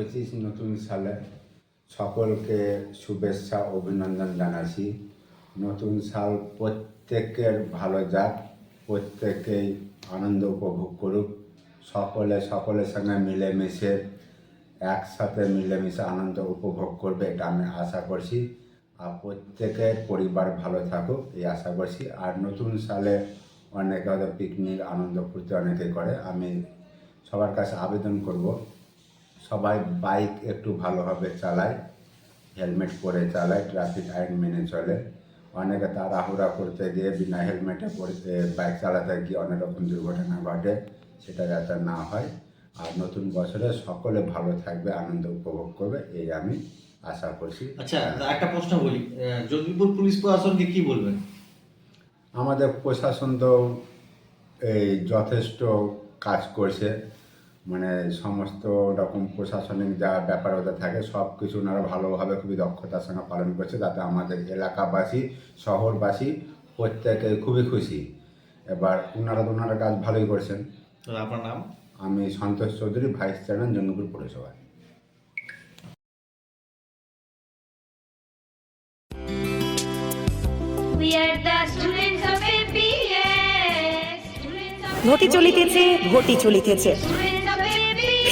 পঁচিশ নতুন সালে সকলকে শুভেচ্ছা, অভিনন্দন জানাচ্ছি। নতুন সাল প্রত্যেকের ভালো যাক, প্রত্যেকেই আনন্দ উপভোগ করুক। সকলে সকলের সঙ্গে মিলেমিশে, একসাথে মিলেমিশে আনন্দ উপভোগ করবে এটা আমি আশা করছি। আর প্রত্যেকের পরিবার ভালো থাকুক, এই আশা করছি। আর নতুন সালে অনেকে হয়তো পিকনিক আনন্দ ফুর্তি অনেকে করে। আমি সবার কাছে আবেদন করব। সবাই বাইক একটু ভালোভাবে চালায় হেলমেট পরে চালায় ট্রাফিক আইন মেনে চলে। অনেকে তাড়াহুড়া করতে গিয়ে বিনা হেলমেটে পড়তে বাইক চালাতে গিয়ে অনেক রকম দুর্ঘটনা ঘটে সেটা যাতে না হয়। আর নতুন বছরে সকলে ভালো থাকবে আনন্দ উপভোগ করবে এই আমি আশা করছি। আচ্ছা একটা প্রশ্ন বলি জঙ্গিপুর পুলিশ প্রশাসনকে কি বলবেন? আমাদের প্রশাসন তো এই যথেষ্ট কাজ করছে। মানে সমস্ত রকম প্রশাসনিক যা ব্যাপার ওদের থাকে সব কিছু ওনারা ভালোভাবে খুবই দক্ষতার সঙ্গে পালন করছে তাতে আমাদের এলাকাবাসী শহরবাসী প্রত্যেকে খুবই খুশি। এবার ওনারা তো ওনারা কাজ ভালোই করছেন। আপনার নাম? আমি সন্তোষ চৌধুরী ভাইস চেয়ারম্যান জঙ্গিপুর পৌরসভা ঘটি চলিতেছে ঘটি চলিতেছে.